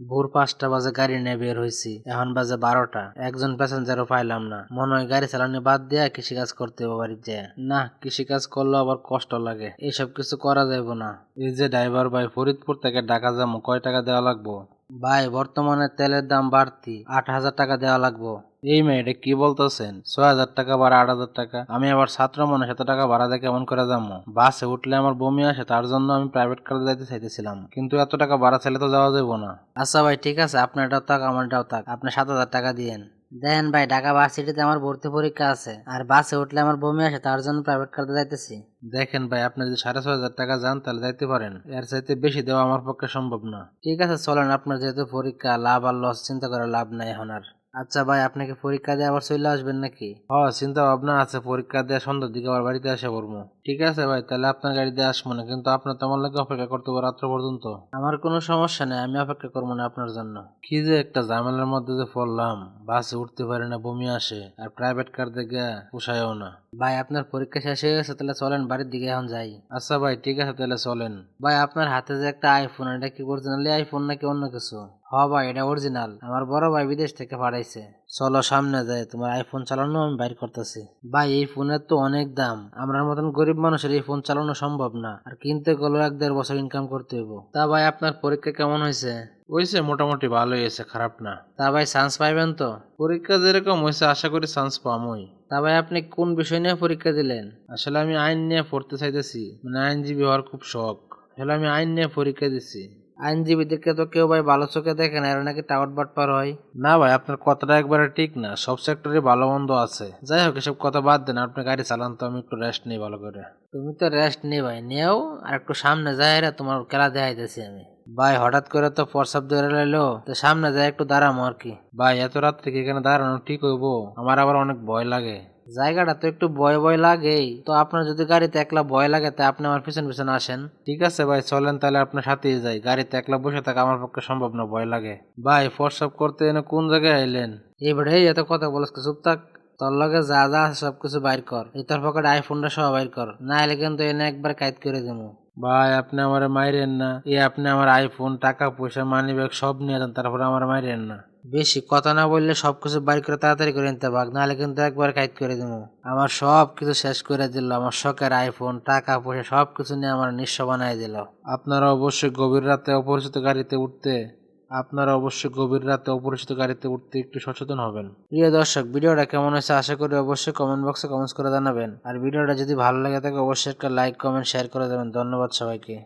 ভোর পাঁচটা বাজে গাড়ি নিয়ে বের হয়েছি এখন বাজে বারোটা। একজন প্যাসেঞ্জারও পাইলাম না। মনে হয় গাড়ি চালানি বাদ দেয়া কৃষিকাজ করতে হবে বাড়ির যে না, কৃষিকাজ করলে আবার কষ্ট লাগে। এসব কিছু করা যাবে না। এই যে ড্রাইভার ভাই ফরিদপুর থেকে ঢাকা যাব কয় টাকা দেওয়া লাগবো? ভাই, বর্তমানে তেলের দাম বাড়তি। আট হাজার টাকা দেওয়া লাগবো। এই মেয়েটা কি বলতেছেন? ছয় হাজার টাকা বাড়া আট হাজার টাকা। আমি আবার ছাত্র মনে সাত টাকা ভাড়া দিয়ে কেমন করে যাব? বাসে উঠলে আমার বমি আসে, তার জন্য আমি প্রাইভেট কারে যাইতে চাইতেছিলাম। কিন্তু এত টাকা ভাড়া ছেলে তো যাওয়া যাব না। আচ্ছা ভাই, ঠিক আছে। আপনার এটাও থাক আমার এটাও থাক। আপনি সাত হাজার টাকা দিয়েন। দেন ভাই ঢাকা ভার্সিটিতে আমার ভর্তি পরীক্ষা আছে। আর বাসে উঠলে আমার বমি আসে তার জন্য প্রাইভেট কারে যাইতেছি। দেখেন ভাই আপনি যদি সাড়ে ছয় হাজার টাকা যান তাহলে যাইতে পারেন। এর চাইতে বেশি দেওয়া আমার পক্ষে সম্ভব না। ঠিক আছে চলেন আপনার যেহেতু পরীক্ষা লাভ আর লস চিন্তা করে লাভ নাই এখন আর। আচ্ছা ভাই আপনাকে পরীক্ষা দিয়ে আবার চলে আসবেন নাকি? হ চিন্তা ভাবনা আছে পরীক্ষা দিয়ে সন্ধ্যার দিকে আবার বাড়িতে আসে পড়ব। ঠিক আছে ভাই তাহলে আপনার গাড়ি দিয়ে আসব না কিন্তু আপনার তেমন লাগে অপেক্ষা করতে পারব রাত্র পর্যন্ত। আমার কোনো সমস্যা নেই আমি অপেক্ষা করব না আপনার জন্য। কি যে একটা ঝামেলার মধ্যে যে পড়লাম বাসে উঠতে পারি না বমি আসে আর প্রাইভেট কার দেখে পোষায়ও না। ভাই আপনার পরীক্ষা শেষ হয়ে গেছে তাহলে চলেন বাড়ির দিকে এখন যাই। আচ্ছা ভাই ঠিক আছে তাহলে চলেন। ভাই আপনার হাতে যে একটা আইফোন এটা কি অরিজিনালি আইফোন নাকি অন্য কিছু? হ ভাই এটা অরিজিনাল আমার বড় ভাই বিদেশ থেকে পাঠাইছে। চলো সামনে যায় তোমার আইফোন চালানো আমি বাইর করতেছি। ভাই এই ফোনের তো অনেক দাম আমার মতন গরিব মানুষের এই ফোন চালানো সম্ভব না আর কিনতে গেলেও এক দেড় বছর ইনকাম করতে হইব। তা ভাই আপনার পরীক্ষা কেমন হয়েছে? হয়েছে মোটামুটি ভালোই হয়েছে খারাপ না। তা ভাই চান্স পাইবেন তো? পরীক্ষা যেরকম হয়েছে আশা করি চান্স পামই। তা ভাই আপনি কোন বিষয় নিয়ে পরীক্ষা দিলেন? আসলে আমি আইন নিয়ে পড়তে চাইতেছি মানে আইনজীবী হওয়ার খুব শখ। আসলে আমি আইন নিয়ে পরীক্ষা দিছি। আইনজীবীদেরকে তো কেউ ভাই ভালো চোখে দেখে না এরা নাকি টাওয়ার বাটপার হয়। না ভাই আপনার কথাটা একবারে ঠিক না। সব সেক্টরে ভালো মন্দ আছে। যাই হোক এসব কথা বাদ দেন আপনি গাড়ি চালান তো আমি একটু রেস্ট নিই ভালো করে। তুমি তো রেস্ট নেই ভাই নেও আর একটু সামনে যাই রে তোমার খেলা দেখাইতেছি আমি। ভাই হঠাৎ করে তো প্রসাব ধরে লাইলো তো সামনে যাই একটু দাঁড়ামো আর কি। ভাই এত রাত্রে কি এখানে দাঁড়ানো ঠিক হইবো? আমার আবার অনেক ভয় লাগে। জায়গাটা তো একটু ভয় ভয় লাগেই। তো আপনার যদি গাড়িতে একলা ভয় লাগে তা আপনি আমার পিছন পিছন আসেন। ঠিক আছে ভাই চলেন তাহলে আপনার সাথেই যাই। গাড়িতে একলা বসে থাকা আমার পক্ষে সম্ভব না ভয় লাগে। ভাই ফরসাপ করতে এনে কোন জায়গায় আইলেন? এবারে এই এত কথা বলছ চুপ থাক। তোর লগে যা যা আছে সবকিছু বাইর কর। এই তোর পকেটে আইফোনটা সব বাইর কর। না এলে কিন্তু এনে একবার কাইট করে দেবো। ভাই আপনি আমার মাইরেন না। এ আপনি আমার আইফোন টাকা পয়সা মানি ব্যাগ সব নিয়ে যান তারপরে আমার মাইরেন না। বেশি কথা না বললে সব কিছু বাইর করে তাড়াতাড়ি করে নিতে ভাগ নাহলে কিন্তু একবার কাইট করে দেবো আমার সব কিছু শেষ করে দিল, আমার শখের আইফোন টাকা পয়সা সব কিছু নিয়ে আমার নিঃস্ব বানাই দিল। আপনারা অবশ্যই গভীর রাতে অপরিচিত গাড়িতে উঠতে, আপনারা অবশ্যই গভীর রাতে অপরিচিত গাড়িতে উঠতে একটু সচেতন হবেন। প্রিয় দর্শক, ভিডিওটা কেমন হয়েছে আশা করি অবশ্যই কমেন্ট বক্সে কমেন্টস করে জানাবেন। আর ভিডিওটা যদি ভালো লাগে থাকে, অবশ্যই একটা লাইক কমেন্ট শেয়ার করে দেবেন। ধন্যবাদ সবাইকে।